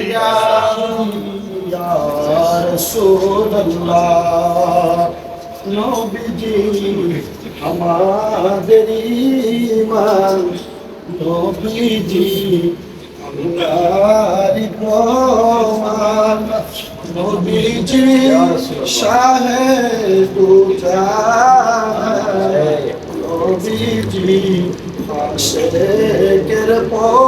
ইয়া আমাদের ঈমান নবীজি আমরারি প্রমাণ নবীজি শাহে দুজাহান নবীজি আশেকের পরাণ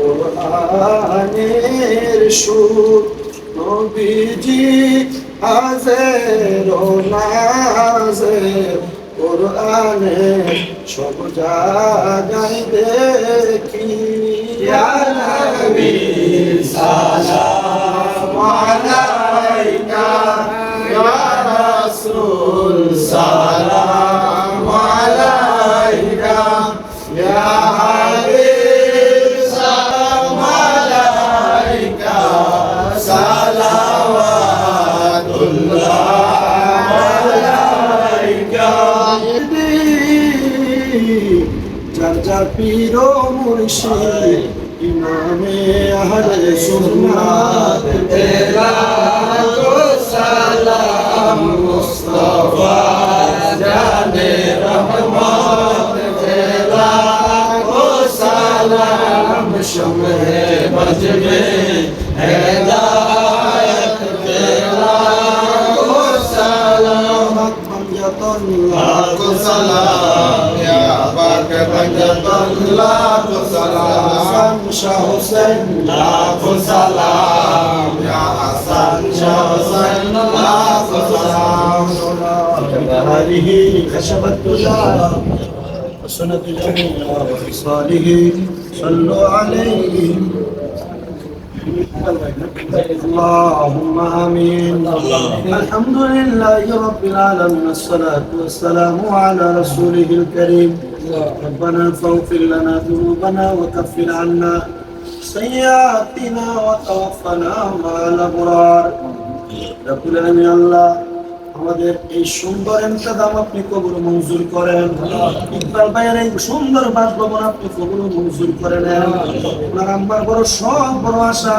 কোরআনের সুর নবীজি হাজের নাজের কোরআনে সব জায়গায় দেখি। ইয়া যার যার পীর মুর্শিদ ইমামে আহলে সুন্নাত। তেরা তো সালাম মুস্তাফা জানে রহমত তেরা তো সালাম শমে বজবে হেদায়ত তেরা তো সালাম লাখ সালাম। بنجت الله سلام شاه حسين لاخ سلام يا حسن شاه حسين لاخ سلام هذه كشفت تجارة حسنة جميع وخصاله صلوا عليه اللهم آمين. الحمد لله رب العالمين الصلاه والسلام على رسوله الكريم. ربنا فاغفر لنا ذنوبنا وكفر عنا سيئاتنا وتوفنا مع الأبرار. رب العالمين الله. আমাদের এই সুন্দর ইন্তজাম আপনি কবুল মঞ্জুর করেন। ইকবাল ভাইয়ের এই সুন্দর বাসভবন আপনি কবুল মঞ্জুর করে নেন আপনার আমার বড় সব বড় আশা।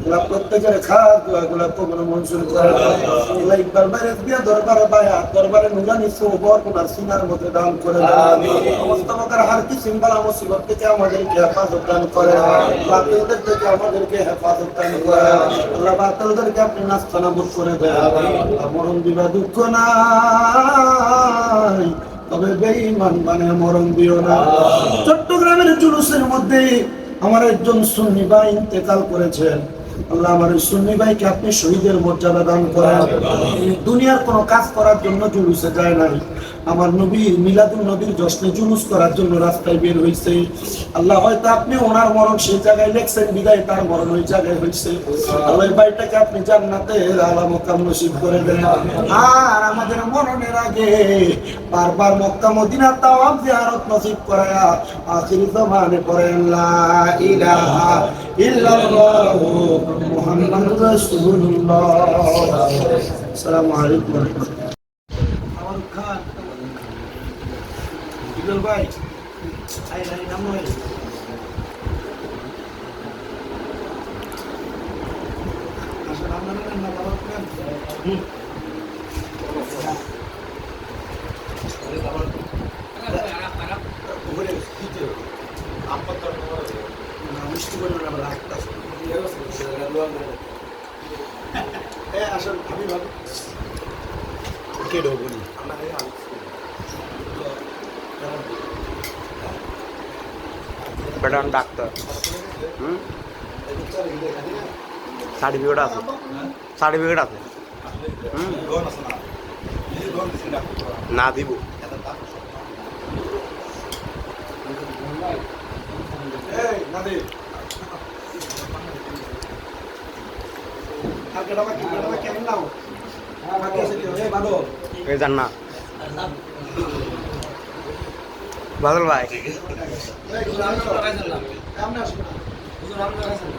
এগুলা প্রত্যেকের খাত এগুলা কবর মঞ্জুর করে দেন এগুলা ইকবাল বাইরে দিয়া দরবারে বায়া দরবারে নুরানি সোবর কোনার সিনার মধ্যে দান করে সমস্ত প্রকার হার কি সিম্বালা মুসিবত থেকে আমাদেরকে হেফাজত দান করে। বাতিলদের থেকে আমাদেরকে হেফাজত দান করে। আল্লাহ বাতিলদেরকে আপনি নাস্তানাবুদ করে দেন। মরণ দিবা দুঃখ নাই তবে বেঈমান মানে মরণ দিও না। চট্টগ্রামের জুলুসের মধ্যে আমার একজন সুন্নি ভাই ইন্তেকাল করেছেন। আল্লাহ আমার সুন্নি ভাইকে আপনি শহীদের মর্যাদা দান করেন। দুনিয়ার কোনো কাজ করার জন্য জুলুসে যায় নাই। আমার নবীর মিলাদুল নবীর জশ্নে জুলুস করার জন্য রাস্তায় বের হয়েছে আল্লাহ হয়তো আপনি ওনার মরণ সেই জায়গায় লেখছেন, বিদায় তার মরণ ওই জায়গায় হয়েছে আল্লাহ এই বাড়িটাকে আপনি জান্নাতের আলা মক্কা নসিব করে দেন। আর আমাদের মরণের আগে বারবার মক্কা মদিনা তাওয়াব জিয়ারত নসিব করায়া আখির জমানে পড়েন, লা ইলাহা ইল্লাল্লাহু মুহাম্মাদুর রাসূলুল্লাহ। আসসালামু আলাইকুম। ইদুল ভাই। আই নাই নাম নয়। আসলে আপনারা না বাবা হুম এ আসুন আমি ভাবি কে ডোবনি? আমরা এই আলোচ বেটা ডাক্তার। হুম? সার্টিফিকেট আছে। সার্টিফিকেট আছে। হুম? না দিব। আমি নাও জান না বাদল ভাই। তো সামনে আসুন